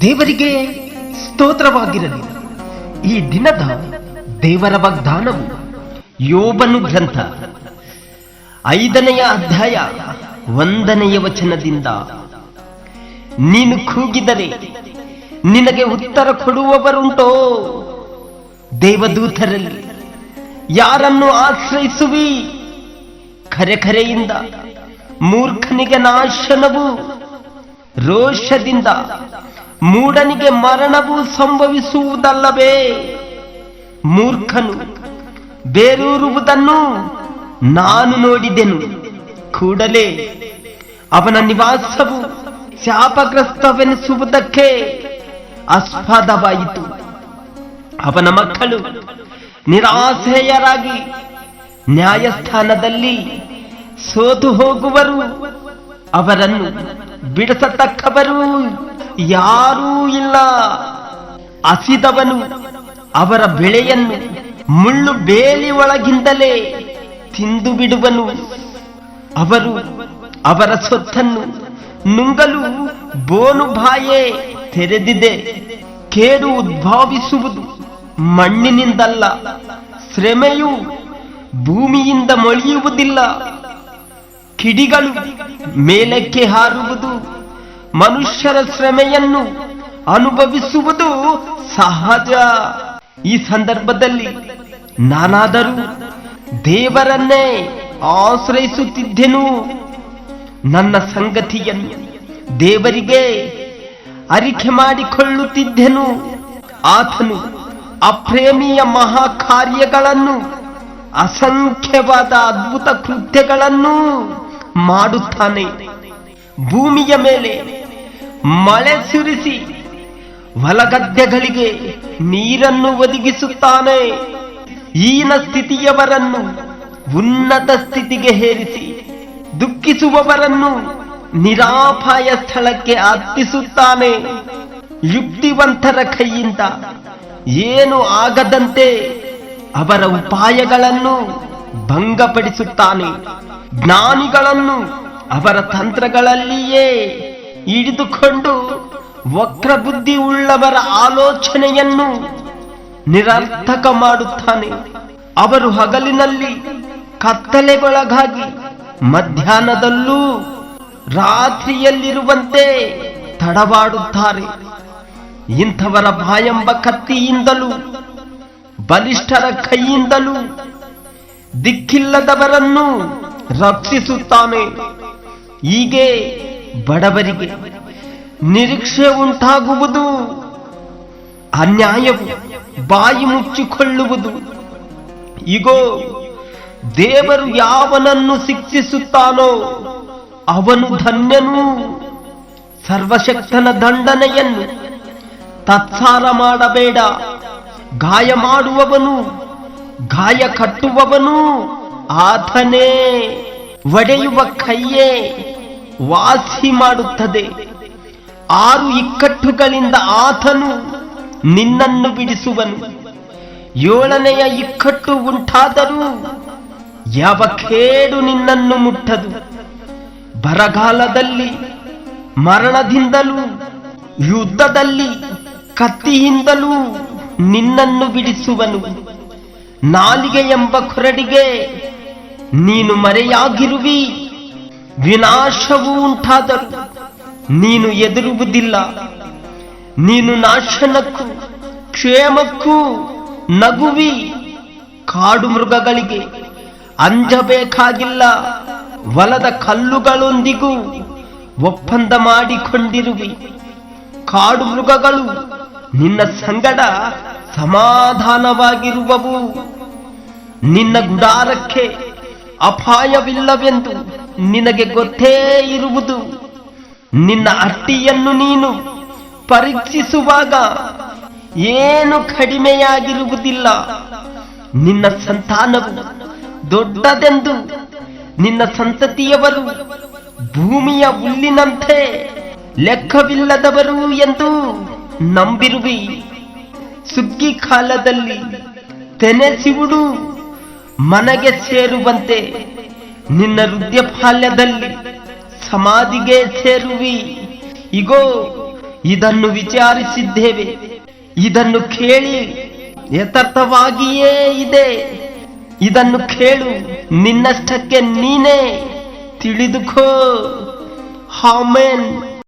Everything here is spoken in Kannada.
ದೇವರಿಗೆ ಸ್ತೋತ್ರವಾಗಿರಲಿ. ಈ ದಿನದ ದೇವರ ವಾಗ್ದಾನವು ಯೋಬನು ಗ್ರಂಥ. ಐದನೆಯ ಅಧ್ಯಾಯ ಒಂದನೆಯ ವಚನದಿಂದ, ನೀನು ಕೂಗಿದರೆ ನಿನಗೆ ಉತ್ತರ ಕೊಡುವವರುಂಟೋ? ದೇವದೂತರಲ್ಲಿ ಯಾರನ್ನು ಆಶ್ರಯಿಸುವಿ? ಖರೆ ಖರೆಯಿಂದ ಮೂರ್ಖನಿಗೆ ನಾಶನವು, ರೋಷದಿಂದ ಮೂಢನಿಗೆ ಮರಣವು ಸಂಭವಿಸುವುದಲ್ಲವೇ? ಮೂರ್ಖನು ಬೇರೂರುವುದನ್ನು ನಾನು ನೋಡಿದೆನು. ಕೂಡಲೇ ಅವನ ನಿವಾಸವು ಶಾಪಗ್ರಸ್ತವೆನಿಸುವುದಕ್ಕೆ ಆಸ್ಪದವಾಯಿತು. ಅವನ ಮಕ್ಕಳು ನಿರಾಸೆಯರಾಗಿ ನ್ಯಾಯಸ್ಥಾನದಲ್ಲಿ ಸೋತು ಹೋಗುವರು. ಅವರನ್ನು ಬಿಡಿಸತಕ್ಕವರು ಯಾರೂ ಇಲ್ಲ. ಹಸಿದವನು ಅವರ ಬೆಳೆಯನ್ನು ಮುಳ್ಳು ಬೇಲಿ ಒಳಗಿಂದಲೇ ತಿಂದು ಬಿಡುವನು. ಅವರು ಅವರ ಸೊತ್ತನ್ನು ನುಂಗಲು ಬೋನು ಬಾಯೇ ತೆರೆದಿದೆ. ಕೇಡು ಉದ್ಭವಿಸುವುದು ಮಣ್ಣಿನಿಂದಲ್ಲ. ಶ್ರಮೆಯು ಭೂಮಿಯಿಂದ ಮೊಳೆಯುವುದಿಲ್ಲ. ಕಿಡಿಗಳು ಮೇಲಕ್ಕೆ ಹಾರುವುದು, ಮನುಷ್ಯರ ಶ್ರಮೆಯನ್ನು ಅನುಭವಿಸುವುದು ಸಹಜ. ಈ ಸಂದರ್ಭದಲ್ಲಿ ನಾನಾದರೂ ದೇವರನ್ನೇ ಆಶ್ರಯಿಸುತ್ತಿದ್ದೆನು. ನನ್ನ ಸಂಗತಿಯನ್ನು ದೇವರಿಗೆ ಅರಿಕೆ ಮಾಡಿಕೊಳ್ಳುತ್ತಿದ್ದೆನು. ಆತನು ಅಪ್ರೇಮಿಯ ಮಹಾ ಕಾರ್ಯಗಳನ್ನು ಅಸಂಖ್ಯವಾದ ಅದ್ಭುತ ಕೃತ್ಯಗಳನ್ನು ಮಾಡುತ್ತಾನೆ. ಭೂಮಿಯ ಮೇಲೆ ಮಳೆ ಸುರಿಸಿ ಹೊಲಗದ್ದೆಗಳಿಗೆ ನೀರನ್ನು ಒದಗಿಸುತ್ತಾನೆ. ಈನ ಸ್ಥಿತಿಯವರನ್ನು ಉನ್ನತ ಸ್ಥಿತಿಗೆ ಹೇರಿಸಿ ದುಃಖಿಸುವವರನ್ನು ನಿರಾಪಾಯ ಸ್ಥಳಕ್ಕೆ ಅರ್ಪಿಸುತ್ತಾನೆ. ಯುಕ್ತಿವಂತರ ಕೈಯಿಂದ ಏನು ಆಗದಂತೆ ಅವರ ಉಪಾಯಗಳನ್ನು ಭಂಗಪಡಿಸುತ್ತಾನೆ. ಜ್ಞಾನಿಗಳನ್ನು ಅವರ ತಂತ್ರಗಳಲ್ಲಿಯೇ ಹಿಡಿದುಕೊಂಡು ವಕ್ರ ಬುದ್ಧಿ ಉಳ್ಳವರ ಆಲೋಚನೆಯನ್ನು ನಿರರ್ಥಕ ಮಾಡುತ್ತಾನೆ. ಅವರು ಹಗಲಿನಲ್ಲಿ ಕತ್ತಲೆಗೊಳಗಾಗಿ ಮಧ್ಯಾಹ್ನದಲ್ಲೂ ರಾತ್ರಿಯಲ್ಲಿರುವಂತೆ ತಡವಾಡುತ್ತಾರೆ. ಇಂಥವರ ಬಾಯೆಂಬ ಕತ್ತಿಯಿಂದಲೂ, ಬಲಿಷ್ಠರ ಕೈಯಿಂದಲೂ ದಿಕ್ಕಿಲ್ಲದವರನ್ನು ರಕ್ಷಿಸುತ್ತಾನೆ. ಹೀಗೆ ಬಡವರಿಗೆ ನಿರೀಕ್ಷೆ ಉಂಟಾಗುವುದು, ಅನ್ಯಾಯವು ಬಾಯಿ ಮುಚ್ಚಿಕೊಳ್ಳುವುದು. ಇಗೋ, ದೇವರು ಯಾವನನ್ನು ಶಿಕ್ಷಿಸುತ್ತಾನೋ ಅವನು ಧನ್ಯನು ಸರ್ವಶಕ್ತನ ದಂಡನೆಯನ್ನು ತತ್ಸಾರ ಮಾಡಬೇಡ. ಗಾಯ ಮಾಡುವವನು ಗಾಯ ಕಟ್ಟುವವನು ಆತನೇ. ಒಡೆಯುವ ಕೈಯೇ ವಾಸಿ ಮಾಡುತ್ತದೆ. ಆರು ಇಕ್ಕಟ್ಟುಗಳಿಂದ ಆತನು ನಿನ್ನನ್ನು ಬಿಡಿಸುವನು. ಏಳನೆಯ ಇಕ್ಕಟ್ಟು ಉಂಟಾದರೂ ಯಾವ ಕೇಡು ನಿನ್ನನ್ನು ಮುಟ್ಟದು. ಬರಗಾಲದಲ್ಲಿ, ಮರಣದಿಂದಲೂ, ಯುದ್ಧದಲ್ಲಿ, ಕತ್ತಿಯಿಂದಲೂ ನಿನ್ನನ್ನು ಬಿಡಿಸುವನು. ನಾಲಿಗೆ ಎಂಬ ಕೊರಡಿಗೆ ನೀನು ಮರೆಯಾಗಿರುವಿ. ವಿನಾಶವೂ ಉಂಟಾದರೂ ನೀನು ಎದುರುವುದಿಲ್ಲ. ನೀನು ನಾಶನಕ್ಕೂ ಕ್ಷೇಮಕ್ಕೂ ನಗುವಿ. ಕಾಡು ಮೃಗಗಳಿಗೆ ಅಂಜಬೇಕಾಗಿಲ್ಲ. ವಲದ ಕಲ್ಲುಗಳೊಂದಿಗೂ ಒಪ್ಪಂದ ಮಾಡಿಕೊಂಡಿರುವಿ. ಕಾಡು ಮೃಗಗಳು ನಿನ್ನ ಸಂಗಡ ಸಮಾಧಾನವಾಗಿರುವವು. ನಿನ್ನ ಗುಡಾರಕ್ಕೆ ಅಪಾಯವಿಲ್ಲವೆಂದು ನಿನಗೆ ಗೊತ್ತೇ ಇರುವುದು. ನಿನ್ನ ಅಟ್ಟಿಯನ್ನು ನೀನು ಪರೀಕ್ಷಿಸುವಾಗ ಏನು ಕಡಿಮೆಯಾಗಿರುವುದಿಲ್ಲ. ನಿನ್ನ ಸಂತಾನವು ದೊಡ್ಡದೆಂದು ನಿನ್ನ ಸಂತತಿಯವರು ಭೂಮಿಯ ಹುಲ್ಲಿನಂತೆ ಲೆಕ್ಕವಿಲ್ಲದವರು ಎಂದು ನಂಬಿರುವಿ. ಸುಗ್ಗಿ ಕಾಲದಲ್ಲಿ ತೆನೆ ಸಿವುಡು ಮನೆಗೆ ಸೇರುವಂತೆ ನಿನ್ನ ವೃದ್ಧಫಾಲ್ಯದಲ್ಲಿ ಸಮಾಧಿಗೆ ಸೇರುವಿ. ಇಗೋ, ಇದನ್ನು ವಿಚಾರಿಸಿದ್ದೇವೆ. ಇದನ್ನು ಕೇಳಿ ಯಥಾರ್ಥವಾಗಿಯೇ ಇದೆ. ಇದನ್ನು ಕೇಳು, ನಿನ್ನಷ್ಟಕ್ಕೆ ನೀನೇ ತಿಳಿದುಕೋ. ಹಾಮೇನ್